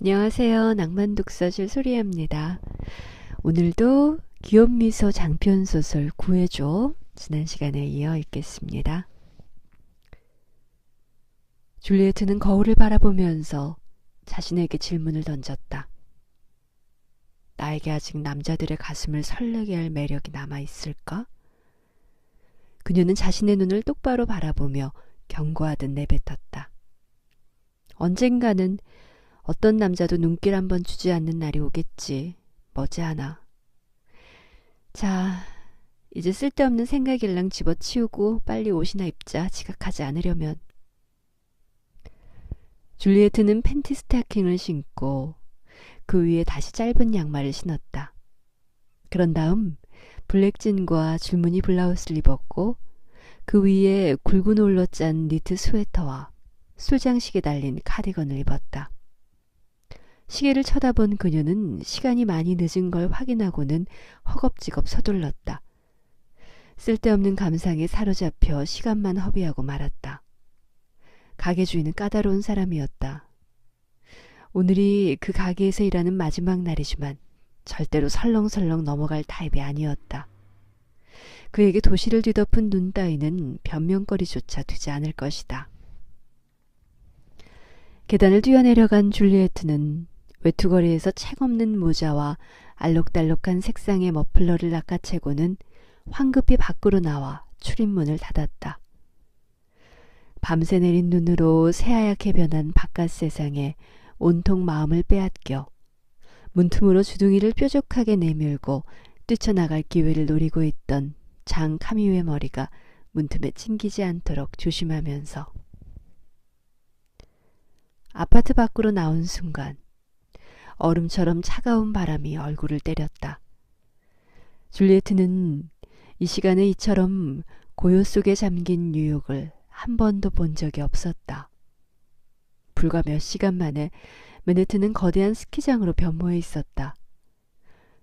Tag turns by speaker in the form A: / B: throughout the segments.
A: 안녕하세요. 낭만독서실 소리입니다. 오늘도 귀염미소 장편소설 구해줘 지난 시간에 이어 읽겠습니다. 줄리에트는 거울을 바라보면서 자신에게 질문을 던졌다. 나에게 아직 남자들의 가슴을 설레게 할 매력이 남아 있을까? 그녀는 자신의 눈을 똑바로 바라보며 경고하듯 내뱉었다. 언젠가는 어떤 남자도 눈길 한번 주지 않는 날이 오겠지. 머지않아. 자, 이제 쓸데없는 생각일랑 집어치우고 빨리 옷이나 입자. 지각하지 않으려면. 줄리에트는 팬티 스타킹을 신고 그 위에 다시 짧은 양말을 신었다. 그런 다음 블랙진과 줄무늬 블라우스를 입었고 그 위에 굵은 올로 짠 니트 스웨터와 술장식에 달린 카디건을 입었다. 시계를 쳐다본 그녀는 시간이 많이 늦은 걸 확인하고는 허겁지겁 서둘렀다. 쓸데없는 감상에 사로잡혀 시간만 허비하고 말았다. 가게 주인은 까다로운 사람이었다. 오늘이 그 가게에서 일하는 마지막 날이지만 절대로 설렁설렁 넘어갈 타입이 아니었다. 그에게 도시를 뒤덮은 눈 따위는 변명거리조차 되지 않을 것이다. 계단을 뛰어내려간 줄리에트는 외투거리에서 책 없는 모자와 알록달록한 색상의 머플러를 낚아채고는 황급히 밖으로 나와 출입문을 닫았다. 밤새 내린 눈으로 새하얗게 변한 바깥 세상에 온통 마음을 빼앗겨 문틈으로 주둥이를 뾰족하게 내밀고 뛰쳐나갈 기회를 노리고 있던 장 카미우의 머리가 문틈에 찡기지 않도록 조심하면서 아파트 밖으로 나온 순간 얼음처럼 차가운 바람이 얼굴을 때렸다. 줄리에트는 이 시간에 이처럼 고요 속에 잠긴 뉴욕을 한 번도 본 적이 없었다. 불과 몇 시간 만에 맨해튼은 거대한 스키장으로 변모해 있었다.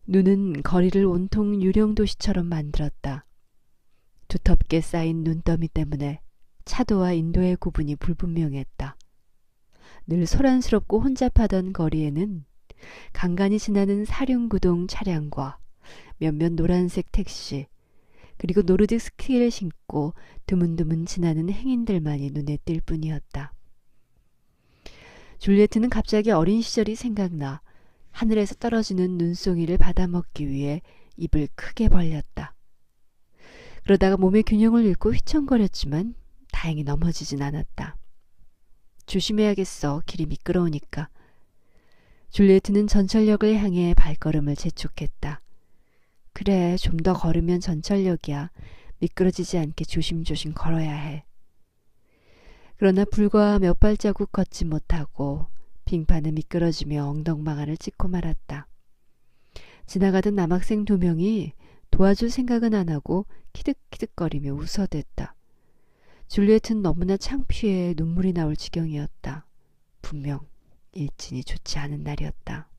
A: 눈은 거리를 온통 유령 도시처럼 만들었다. 두텁게 쌓인 눈더미 때문에 차도와 인도의 구분이 불분명했다. 늘 소란스럽고 혼잡하던 거리에는 간간히 지나는 사륜구동 차량과 몇몇 노란색 택시, 그리고 노르딕 스키를 신고 드문드문 지나는 행인들만이 눈에 띌 뿐이었다. 줄리에트는 갑자기 어린 시절이 생각나 하늘에서 떨어지는 눈송이를 받아먹기 위해 입을 크게 벌렸다. 그러다가 몸의 균형을 잃고 휘청거렸지만 다행히 넘어지진 않았다. 조심해야겠어. 길이 미끄러우니까. 줄리에트는 전철역을 향해 발걸음을 재촉했다. 그래, 좀 더 걸으면 전철역이야. 미끄러지지 않게 조심조심 걸어야 해. 그러나 불과 몇 발자국 걷지 못하고 빙판에 미끄러지며 엉덩방아를 찍고 말았다. 지나가던 남학생 두 명이 도와줄 생각은 안 하고 키득키득거리며 웃어댔다. 줄리엣은 너무나 창피해 눈물이 나올 지경이었다. 분명 일진이 좋지 않은 날이었다.